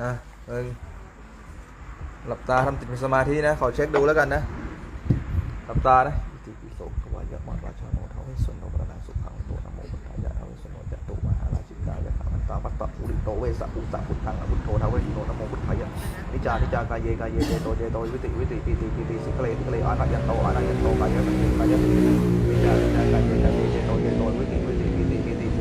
อะหนึ่งหลับตาทำติดสมาธินะ ขอเช็คดูแล้วกันนะ หลับตานะจิตปิโสขวายะมาราชาโนทาวิสุนโนปรณาสุขังตัวนโมพุทธายะทาวิสุนโนจะตุมหาราชิกาจะมันตาปัตตปุริโตเวสะอุตะพุทธังอพุทโธทาวิสุโนนโมพุทธายะนิจานิจากายเยกายเยเจโตเจโตวิติวิติปิติปิติสิกเลสิกเลอานายันโตอานายันโตกายะปิติกายะปิตินิจานิจากายเยกายเยเจโตเจโตวิติ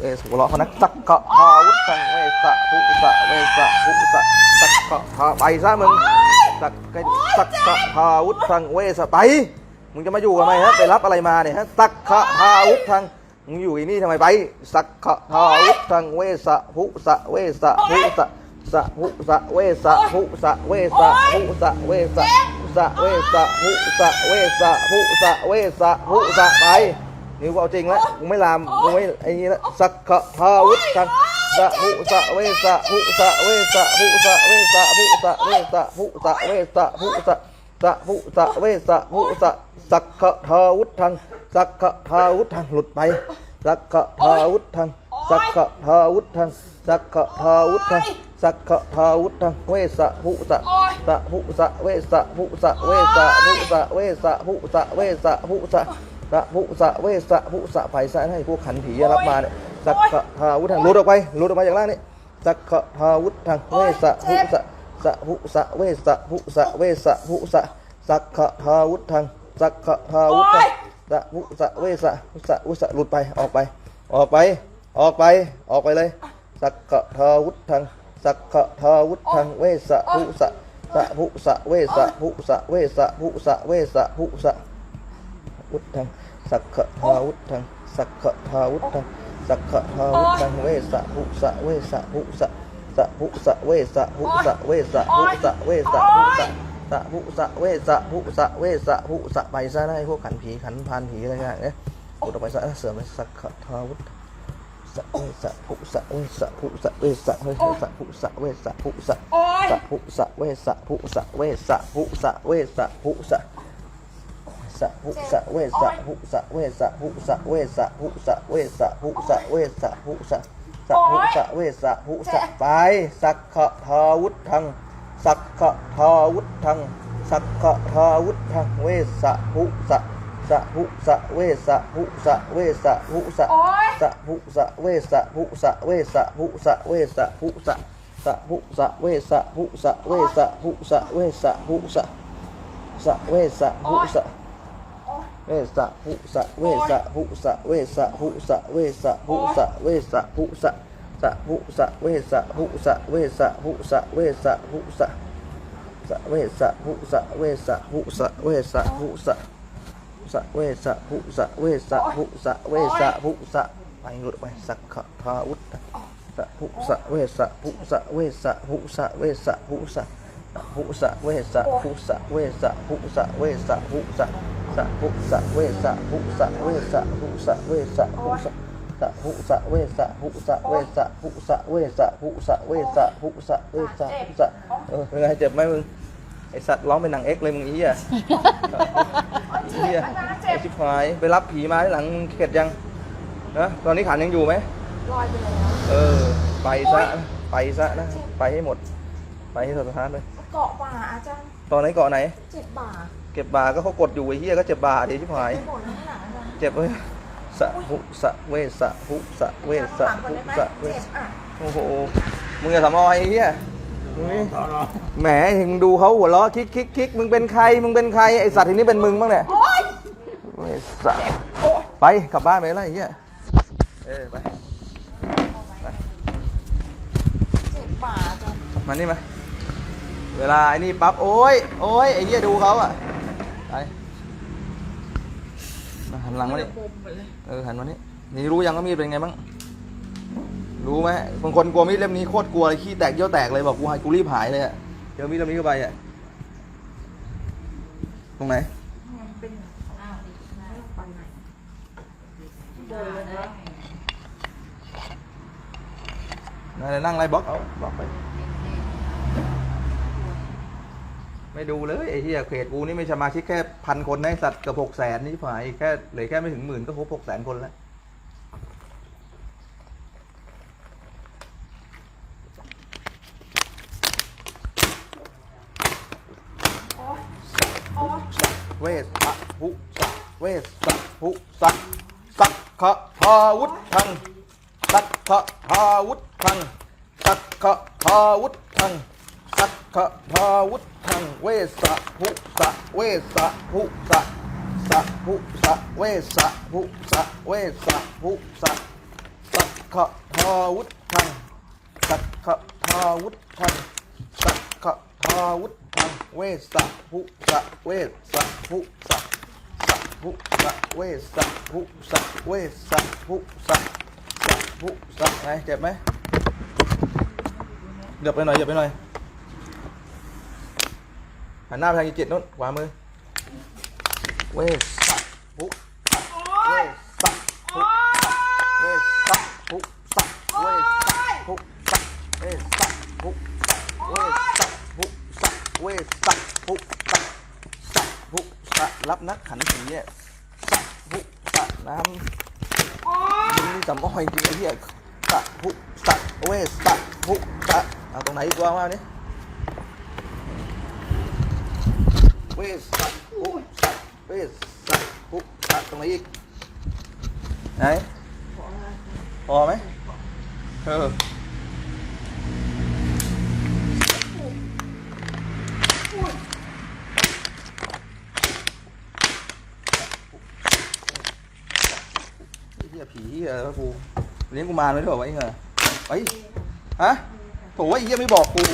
เวสหัวเราะเขานะสักขะพาวุธังเวสะหุสะเวสะหุสะสักขะพาไปซะมึงสักสักขะพาวุธังเวสะไปมึงจะมาอยู่ทำไมฮะไปรับอะไรมาเนี่ยฮะสักขะพาวุธังมึงอยู่ที่นี่ทำไมไปสักขะพาวุธังเวสะหุสะเวสะหุสะสะหุสะเวสะหุสะเวสะหุสะเวสะสะเวสะหุสะเวสะหุสะเวสะหุสะไป นี่กูเอาจริงแล้วกูไม่ลามกูไม่ไอ้นี่แล้วสักขะพาวุธังสะหุสะเวสะหุสะเวสะหุสะเวสะหุสะเวสะหุสะเวสะหุสะสะพุสะเวสะพุสะสักขะทาวุธังสักขะทาวุธังหลุดไปสักขะทาวุธังสักขะทาวุธังสักขะทาวุธังสักขะทาวุธังเวสะพุสะสะพุสะเวสะพุสะเวสะพุสะเวสะพุสะเวสะพุสะ สะพุสะเวสะพุสะไปซะให้พวกขันผีรับมาเนี่ยสักขะทาวุธังหลุดออกไปหลุดออกมาจากล่างนี่สักขะทาวุธังเวสะพุสะสะภุสะเวสะภุสะเวสะภุสะสักขะทาวุธังสักขะทาวุธังสะภุสะเวสะภุสะวุสะหลุดไปออกไป ออกไปออกไปออกไปเลย สักขะทาวุธังสักขะทาวุธังเวสะภุสะสะภุสะเวสะภุสะเวสะภุสะเวสะภุสะ วุธังสักขะทาวุธังสักขะทาวุธังสักขะทาวุธังเวสะภุสะเวสะภุสะสะภุสะเวสะภุสะเวสะภุสะเวสะภุสะสะภุสะเวสะภุสะเวสะภุสะไปซะได้พวกขันผีขันพานผีอะไรเงี้ยเนี่ยอุดออกไปซะเสริมไปสักขะทาวุธังสะเวสะภุสะเวสะภุสะเวสะเวสะภุสะเวสะภุสะโอ๊ยสะภุสะเวสะภุสะเวสะภุสะเวสะภุสะ สะหุสะเวสะหุสะเวสะหุสะเวสะหุสะเวสะหุสะเวสะหุสะสะหุสะเวสะหุสะไปสักขะทาวุธังสักขะทาวุธังสักขะทาวุธังเวสะหุสะสะหุสะเวสะหุสะเวสะหุสะสะหุสะเวสะหุสะเวสะหุสะเวสะหุสะสะหุสะเวสะหุสะเวสะหุสะเวสะหุสะสะเวสะหุสะ เวสะหุสะเวสะหุสะเวสะหุสะเวสะหุสะเวสะหุสะสะหุสะเวสะหุสะเวสะหุสะเวสะหุสะสะเวสะหุสะเวสะหุสะเวสะหุสะสะเวสะหุสะเวสะหุสะเวสะหุสะไปหลุดไปสักขะทาวุตสะหุสะเวสะหุสะเวสะหุสะเวสะหุสะหุสะเวสะหุสะเวสะหุสะเวสะหุสะ สะหุสะเวสะหุสะเวสะหุสะเวสะหุสะสะหุสะเวสะหุสะเวสะหุสะเวสะหุสะเวสะหุสะเวสะหุสะเออเป็นไงเจ็บไหมมึงไอสัตว์ร้องเป็นหนังเอ็กซ์เลยมึงอีอะอีอะไอชิบหายไปรับผีมาที่หลังมึงเข็ดยังนะตอนนี้ขันยังอยู่ไหมลอยไปแล้วเออ ไปซะไปซะนะไปให้หมด ไปให้สุดท้ายเลยเกาะป่าอาจารย์ตอนไหนเกาะไหนเจ็บบ่า เก็บบาก็เขากดอยู่ไอ้เหี้ยก็เจ็บบาเดิชิบหายไปหมดข้างหลังอาจารย์เจ็บเลยสะหุสะเวสะหุสะเวสะหุสะเวสะโอ้โหมึงอย่าสำออยไอ้เหี้ยมึงนี่แหมมึงดูเขาหัวเราะคิกคิกคิกมึงเป็นใครมึงเป็นใครไอสัตว์ทีนี้เป็นมึงบ้างเนี่ยเวสะไปกลับบ้านไปแล้วไอ้เหี้ยเออไปเจ็บบ่าอาจารย์มานี่มาเวลาไอ้นี่ปั๊บโอ้ยโอ้ยไอ้เหี้ยดูเขาอะ ไปมาหันหลังมานี่มุมไปเลยเออหันมานี่นี่รู้ยังว่ามีดเป็นไงบ้าง รู้ไหมบางคนกลัวมีดเล่มนี้โคตรกลัวเลยขี้แตกเยี่ยวแตกเลยบอกกูให้กูรีบหายเลยอะเดี๋ยวมีดเล่มนี้เข้าไปอะตรงไหนมันเป็นอ้าวดีนะไปไหนเดินเลยนะนั่นนั่งไล่บล็อกเอาบล็อกไป ไม่ดูเลยไอ้เหี้ยเพจกูนี่ไม่สมาชิกแค่พันคนนะไอ้สัตว์เกือบหกแสนนี่ฝ่ายแค่เหลือแค่ไม่ถึงหมื่นก็ครบหกแสนคนแล้ว เวสสะภุสะเวสสะภุสะสักขะพาวุธังสักขะพาวุธังสักขะพาวุธัง สักขะพาวุธังเวสะภุสะเวสะภุสะสะภุสะเวสะภุสะเวสะภุสะสักขะพาวุธังสักขะพาวุธังสักขะพาวุธังเวสะภุสะเวสะภุสะสัพพุสะเวสัพพุสะเวสัพพุสะสัพพุสะไงเจ็บไหมเดือบไปหน่อยเดือบไปหน่อย หันหน้าไปทางอีจิตนู้นขวามือ เวสัพพุเวสัพพุเวสัพพุสะเวสัพพุสะเวสัพพุสะเวสัพพุสะเวสัพพุสะสัพพุสะรับนักขันสีเนี่ยสัพพุสะน้ำนี่สำอ้อยจริงไอ้เหี้ยสัพพุสะเวสสัพพุสะเอาตรงไหนอีกวางมาเนี่ย เวสสัพพุสะเวสสัพพุสะตรงไหนอีก ไหน พอไหมเออไอ้เหี้ยผีเหี้ยแล้วกูเลี้ยงกูมาไว้ด้วยเหรอวะไอ้เหรอไอ้ฮะโถไอ้เหี้ยไม่บอกกู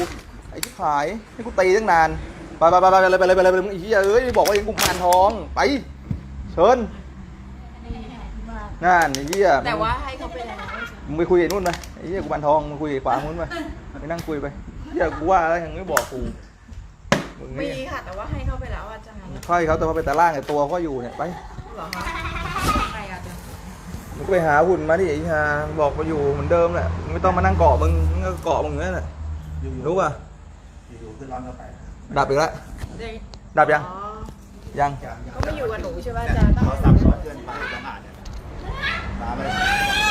ไอ้ที่ขายให้กูตีตั้งนาน ไปไปไปไปเลยไปเลยไปเลยไปเลยมึงไอ้เหี้ยเอ้ยบอกว่าเลี้ยงกูมารทองไปเชิญนั่นไอ้เหี้ยแต่ว่าให้เขาไปแล้วมึงไปคุยไอ้นู่นไปไอ้เหี้ยกูบันทองมึงคุยกับขวานู้นไปไปนั่งคุยไปเหี้ยกูว่าแล้วยังไม่บอกกูมึงมีนี่ค่ะแต่ว่าให้เขาไปแล้วอาจารย์ค่อยเขาแต่ว่าไปแต่ล่างไอ้ตัวเขาอยู่เนี่ยไปหรอคะใครอาจารย์มึงไปหาหุ่นมาดิไอ้ห่าบอกมาอยู่เหมือนเดิมแหละไม่ต้องมานั่งเกาะมึงเกาะมึงอย่างนั้นแหละรู้ป่ะอยู่ๆขึ้นร้อนก็ไป ดับอีกแล้วเด็กดับยังอ๋อยัง ก็ไม่อยู่กับหนูใช่ไหมอาจารย์ต้องเขาให้สับหสนูอนเกินไปต้องอ่านเนี่ยตามไป